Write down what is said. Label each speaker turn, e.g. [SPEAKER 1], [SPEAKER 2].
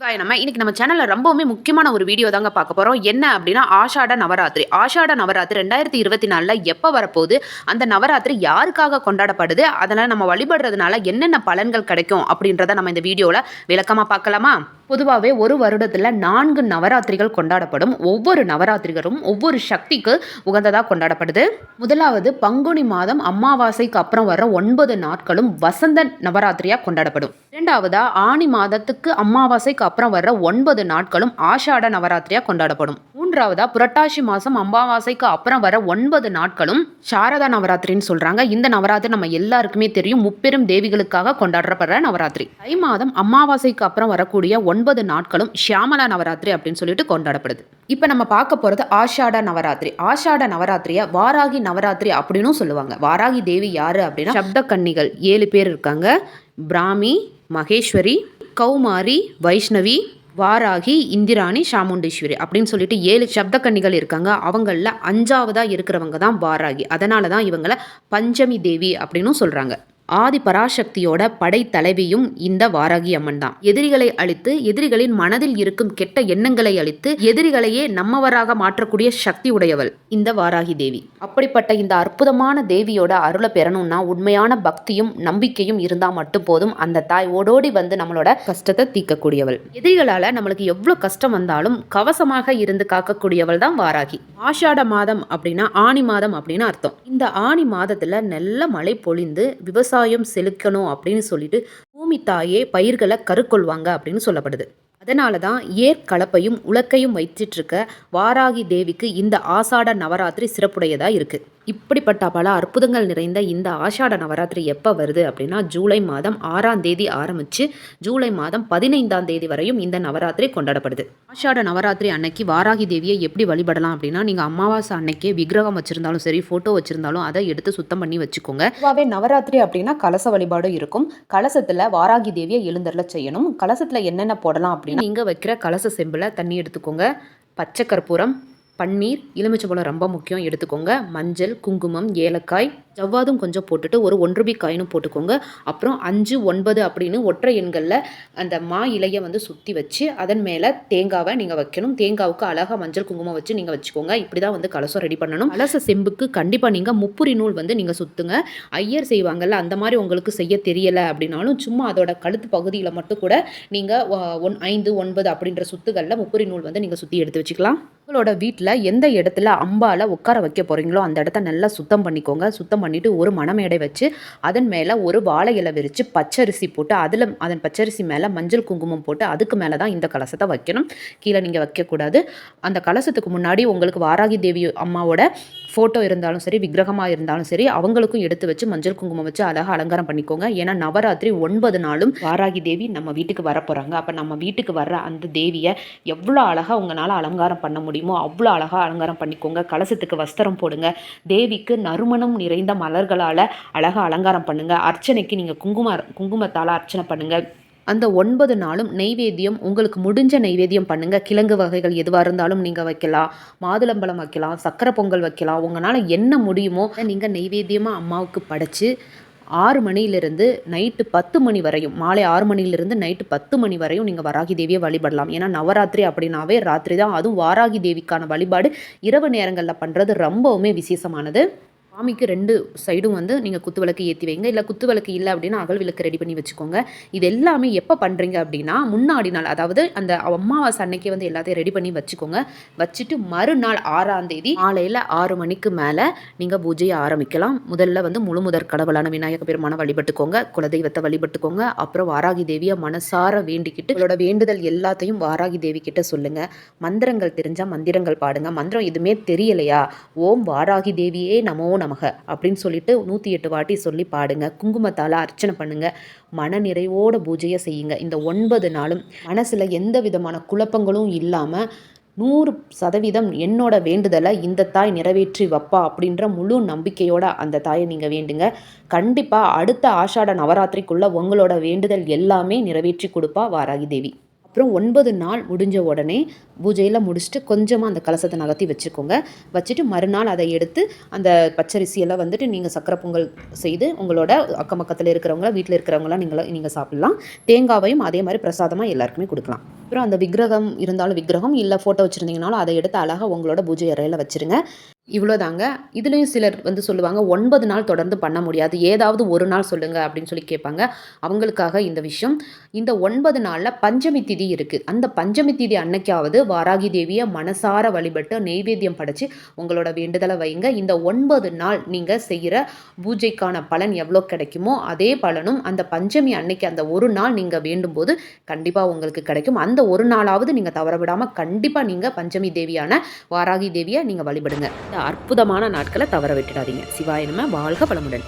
[SPEAKER 1] நம்ம இன்னைக்கு நம்ம சேனலில் ரொம்பவுமே முக்கியமான ஒரு வீடியோ தாங்க பார்க்க போகிறோம் என்ன அப்படின்னா ஆஷாட நவராத்திரி. ஆஷாட நவராத்திரி ரெண்டாயிரத்தி இருபத்தி நாலில் எப்போ வரப்போகுது? அந்த நவராத்திரி யாருக்காக கொண்டாடப்படுது? அதனால் நம்ம வழிபடுறதுனால என்னென்ன பலன்கள் கிடைக்கும் அப்படின்றத நம்ம இந்த வீடியோவில் விளக்கமாக பார்க்கலாமா? பொதுவாகவே ஒரு வருடத்தில் நான்கு நவராத்திரிகள் கொண்டாடப்படும். ஒவ்வொரு நவராத்திரிகளும் ஒவ்வொரு சக்திக்கு உகந்ததாக கொண்டாடப்படுது. முதலாவது பங்குனி மாதம் அமாவாசைக்கு அப்புறம் வர ஒன்பது நாட்களும் வசந்த நவராத்திரியாக கொண்டாடப்படும். இரண்டாவதா ஆணி மாதத்துக்கு அமாவாசைக்கு அப்புறம் வர்ற ஒன்பது நாட்களும் ஆஷாட நவராத்திரியாக கொண்டாடப்படும். மூன்றாவதா புரட்டாசி மாதம் அமாவாசைக்கு அப்புறம் வர ஒன்பது நாட்களும் சாரதா நவராத்திரின்னு சொல்கிறாங்க இந்த நவராத்திரி நம்ம எல்லாருக்குமே தெரியும். முப்பெரும் தேவிகளுக்காக கொண்டாடப்படுற நவராத்திரி. தை மாதம் அமாவாசைக்கு அப்புறம் வரக்கூடிய ஒன்பது நாட்களும் ஷியாமலா நவராத்திரி அப்படின்னு சொல்லிட்டு கொண்டாடப்படுது. இப்போ நம்ம பார்க்க போகிறது ஆஷாட நவராத்திரி. ஆஷாட நவராத்திரியை வாராகி நவராத்திரி அப்படின்னும் சொல்லுவாங்க. வாராகி தேவி யாரு அப்படின்னா சப்த கன்னிகள். ஏழு பேர் இருக்காங்க. பிராமி மகேஸ்வரி கௌமாரி வைஷ்ணவி வாராகி இந்திராணி சாமுண்டீஸ்வரி அப்படின்னு சொல்லிட்டு ஏழு சப்த கன்னிகள் இருக்காங்க. அவங்களில் அஞ்சாவதாக இருக்கிறவங்க தான் வாராகி. அதனால தான் இவங்களை பஞ்சமி தேவி அப்படின்னும் சொல்கிறாங்க ஆதி பராசக்தியோட படைத்தலைவியும் இந்த வாராகி அம்மன் தான். எதிரிகளை அழித்து எதிரிகளின் மனதில் இருக்கும் கெட்ட எண்ணங்களை அழித்து எதிரிகளையே நம்மவராக மாற்றக்கூடிய சக்தி உடையவள் இந்த வாராகி தேவி. அப்படிப்பட்ட இந்த அற்புதமான தேவியோட அருளை பெறணும்னா உண்மையான பக்தியும் நம்பிக்கையும் இருந்தா மட்டும் போதும் அந்த தாய் ஓடோடி வந்து நம்மளோட கஷ்டத்தை தீர்க்கக்கூடியவள். எதிரிகளால நம்மளுக்கு எவ்வளவு கஷ்டம் வந்தாலும் கவசமாக இருந்து காக்கக்கூடியவள் தான் வாராகி. ஆஷாட மாதம் அப்படின்னா ஆணி மாதம் அப்படின்னு அர்த்தம். இந்த ஆணி மாதத்துல நல்ல மழை பொழிந்து விவசாய விவசாயம் செலுக்கணும் அப்படின்னு சொல்லிட்டு பூமி தாயே பயிர்களை கருக்கொள்வாங்க அப்படின்னு சொல்லப்படுது. அதனால தான் ஏற்கலப்பையும் உலக்கையும் வைத்துட்டு இருக்க வாராகி தேவிக்கு இந்த ஆசாட நவராத்திரி சிறப்புடையதாக இருக்குது இப்படிப்பட்ட பல அற்புதங்கள் நிறைந்த இந்த ஆஷாட நவராத்திரி எப்போ வருது அப்படின்னா ஜூலை மாதம் ஆறாம் தேதி ஆரம்பித்து ஜூலை மாதம் பதினைந்தாம் தேதி வரையும் இந்த நவராத்திரி கொண்டாடப்படுது. ஆஷாட நவராத்திரி அன்னைக்கு வாராகி தேவியை எப்படி வழிபடலாம் அப்படின்னா நீங்கள் அமாவாசை அன்னைக்கே விக்கிரகம் வச்சுருந்தாலும் சரி ஃபோட்டோ வச்சுருந்தாலும் அதை எடுத்து சுத்தம் பண்ணி வச்சுக்கோங்க. பொதுவாகவே நவராத்திரி அப்படின்னா கலச வழிபாடு இருக்கும். கலசத்தில் வாராகி தேவியை எழுந்தரில் செய்யணும். கலசத்தில் என்னென்ன போடலாம் அப்படின்னு நீங்கள் வைக்கிற கலச செம்பில் தண்ணி எடுத்துக்கோங்க. பச்சை கற்பூரம் பன்னீர் எலுமிச்சம்பழம் ரொம்ப முக்கியம் எடுத்துக்கோங்க. மஞ்சள் குங்குமம் ஏலக்காய் ஜவ்வாதும் கொஞ்சம் போட்டுட்டு ஒரு ஒன்று ரூபி காயினும் போட்டுக்கோங்க. அப்புறம் அஞ்சு ஒன்பது அப்படின்னு ஒற்றை எண்களில் அந்த மா இலையை வந்து சுற்றி வச்சு அதன் மேலே தேங்காவை நீங்கள் வைக்கணும். தேங்காவுக்கு அழகாக மஞ்சள் குங்குமம் வச்சு நீங்கள் வச்சுக்கோங்க. இப்படி தான் வந்து கலசம் ரெடி பண்ணணும். கலச செம்புக்கு கண்டிப்பாக நீங்கள் முப்புரி நூல் வந்து நீங்கள் சுற்றுங்க ஐயர் செய்வாங்கல்ல அந்த மாதிரி உங்களுக்கு செய்ய தெரியலை அப்படின்னாலும் சும்மா அதோட கழுத்து பகுதியில் மட்டும் கூட நீங்கள் ஒன் ஐந்து ஒன்பது அப்படின்ற சுத்துகளில் முப்புரி நூல் வந்து நீங்கள் சுற்றி எடுத்து வச்சுக்கலாம். உங்களோட வீட்டில் எந்த இடத்துல அம்பால் உட்கார வைக்க போகிறீங்களோ அந்த இடத்த நல்லா சுத்தம் பண்ணிக்கோங்க. சுத்தம் பண்ணிவிட்டு ஒரு மணமேடை வச்சு அதன் மேலே ஒரு வாழை இலை விரித்து பச்சரிசி போட்டு அதில் அதன் பச்சரிசி மேலே மஞ்சள் குங்குமம் போட்டு அதுக்கு மேலே தான் இந்த கலசத்தை வைக்கணும். கீழே நீங்கள் வைக்கக்கூடாது. அந்த கலசத்துக்கு முன்னாடி உங்களுக்கு வாராகி தேவி அம்மாவோட ஃபோட்டோ இருந்தாலும் சரி விக்கிரகமாக இருந்தாலும் சரி அவங்களுக்கும் எடுத்து வச்சு மஞ்சள் குங்குமம் வச்சு அழகாக அலங்காரம் பண்ணிக்கோங்க. ஏன்னா நவராத்திரி ஒன்பது நாளும் வாராகி தேவி நம்ம வீட்டுக்கு வரப்போகிறாங்க அப்போ நம்ம வீட்டுக்கு வர்ற அந்த தேவியை எவ்வளோ அழகாக உங்களால் அலங்காரம் பண்ண முடியுமோ அவ்வளோ அழகாக அலங்காரம் பண்ணிக்கோங்க. கலசத்துக்கு வஸ்திரம் போடுங்க. தேவிக்கு நறுமணம் நிறைந்த மலர்களால் அழகாக அலங்காரம் பண்ணுங்கள் அர்ச்சனைக்கு நீங்கள் குங்கும குங்குமத்தால் அர்ச்சனை பண்ணுங்கள் அந்த ஒன்பது நாளும் நெய்வேத்தியம் உங்களுக்கு முடிஞ்ச நெய்வேத்தியம் பண்ணுங்கள் கிழங்கு வகைகள் எதுவாக இருந்தாலும் நீங்கள் வைக்கலாம். மாதுளம்பழம் வைக்கலாம் சக்கரை பொங்கல் வைக்கலாம். உங்களால் என்ன முடியுமோ நீங்கள் நெய்வேத்தியமாக அம்மாவுக்கு படைச்சி ஆறு மணியிலிருந்து நைட்டு பத்து மணி வரையும் மாலை ஆறு மணியிலிருந்து நைட்டு பத்து மணி வரையும் நீங்கள் வராகி தேவியை வழிபடலாம். ஏன்னா நவராத்திரி அப்படின்னாவே ராத்திரி தான். அதுவும் வாராகி தேவிக்கான வழிபாடு இரவு நேரங்களில் பண்ணுறது ரொம்பவுமே விசேஷமானது. சாமிக்கு ரெண்டு சைடும் வந்து நீங்கள் குத்து விளக்கு ஏற்றி வைங்க. இல்லை குத்து விளக்கு இல்லை அப்படின்னா அகல் விளக்கு ரெடி பண்ணி வச்சுக்கோங்க. இது எல்லாமே எப்போ பண்ணுறீங்க அப்படின்னா முன்னாடி நாள் அதாவது அந்த அம்மாவாசை அன்னைக்கே வந்து எல்லாத்தையும் ரெடி பண்ணி வச்சுக்கோங்க. வச்சுட்டு மறுநாள் ஆறாம் தேதி காலையில் ஆறு மணிக்கு மேலே நீங்கள் பூஜையை ஆரம்பிக்கலாம். முதல்ல வந்து முழு முதற் கடவுளான விநாயக பெருமான வழிபட்டுக்கோங்க. குலதெய்வத்தை வழிபட்டுக்கோங்க. அப்புறம் வாராகி தேவியை மனசார வேண்டிக்கிட்டு உங்களோட வேண்டுதல் எல்லாத்தையும் வாராகி தேவி கிட்ட சொல்லுங்கள் மந்திரங்கள் தெரிஞ்சால் மந்திரங்கள் பாடுங்க. மந்திரம் எதுவுமே தெரியலையா? ஓம் வாராகி தேவியே நமோ நமக அப்படின்னு சொல்லிட்டு நூற்றி எட்டு வாட்டி சொல்லி பாடுங்க. குங்குமத்தால் அர்ச்சனை பண்ணுங்க. மன நிறைவோட பூஜையை செய்யுங்க. இந்த ஒன்பது நாளும் மனசில் எந்த விதமான குழப்பங்களும் இல்லாமல் நூறு சதவீதம் என்னோட வேண்டுதலை இந்த தாய் நிறைவேற்றி வைப்பா அப்படின்ற முழு நம்பிக்கையோட அந்த தாயை நீங்கள் வேண்டுங்க. கண்டிப்பாக அடுத்த ஆஷாட நவராத்திரிக்குள்ளே உங்களோட வேண்டுதல் எல்லாமே நிறைவேற்றி கொடுப்பா வாராகி தேவி. அப்புறம் ஒன்பது நாள் முடிஞ்ச உடனே பூஜையில் முடிச்சுட்டு கொஞ்சமாக அந்த கலசத்தை நகர்த்தி வச்சுக்கோங்க. வச்சுட்டு மறுநாள் அதை எடுத்து அந்த பச்சரிசியெல்லாம் வந்துட்டு நீங்கள் சக்கரை பொங்கல் செய்து உங்களோட அக்கம் பக்கத்தில் இருக்கிறவங்கள வீட்டில் இருக்கிறவங்களாம் நீங்கள் நீங்கள் சாப்பிட்லாம். தேங்காவையும் அதே மாதிரி பிரசாதமாக எல்லாருக்குமே கொடுக்கலாம். அப்புறம் அந்த விக்கிரகம் இருந்தாலும் விக்கிரகம் இல்லை ஃபோட்டோ வச்சுருந்தீங்கனாலும் அதை எடுத்து அழகாக உங்களோட பூஜை அறையில் வச்சுருங்க. இவ்வளோதாங்க இதுலேயும் சிலர் வந்து சொல்லுவாங்க ஒன்பது நாள் தொடர்ந்து பண்ண முடியாது. ஏதாவது ஒரு நாள் சொல்லுங்கள் அப்படின்னு சொல்லி கேட்பாங்க. அவங்களுக்காக இந்த விஷயம். இந்த ஒன்பது நாளில் பஞ்சமி திதி இருக்குது அந்த பஞ்சமி திதி அன்னைக்காவது வாராகி தேவியை மனசார வழிபட்டு நெய்வேத்தியம் படைச்சு உங்களோட வேண்டுதலை வைங்க. இந்த ஒன்பது நாள் நீங்கள் செய்கிற பூஜைக்கான பலன் எவ்வளோ கிடைக்குமோ அதே பலனும் அந்த பஞ்சமி அன்னைக்கு அந்த ஒரு நாள் நீங்கள் வேண்டும் போது கண்டிப்பாக உங்களுக்கு கிடைக்கும். அந்த ஒரு நாளாவது நீங்கள் தவற விடாமல் கண்டிப்பாக நீங்கள் பஞ்சமி தேவியான வாராகி தேவியை நீங்கள் வழிபடுங்க. இந்த அற்புதமான நாட்களை தவற விட்டுடாதீங்க. சிவாய வாழ்க பலமுடன்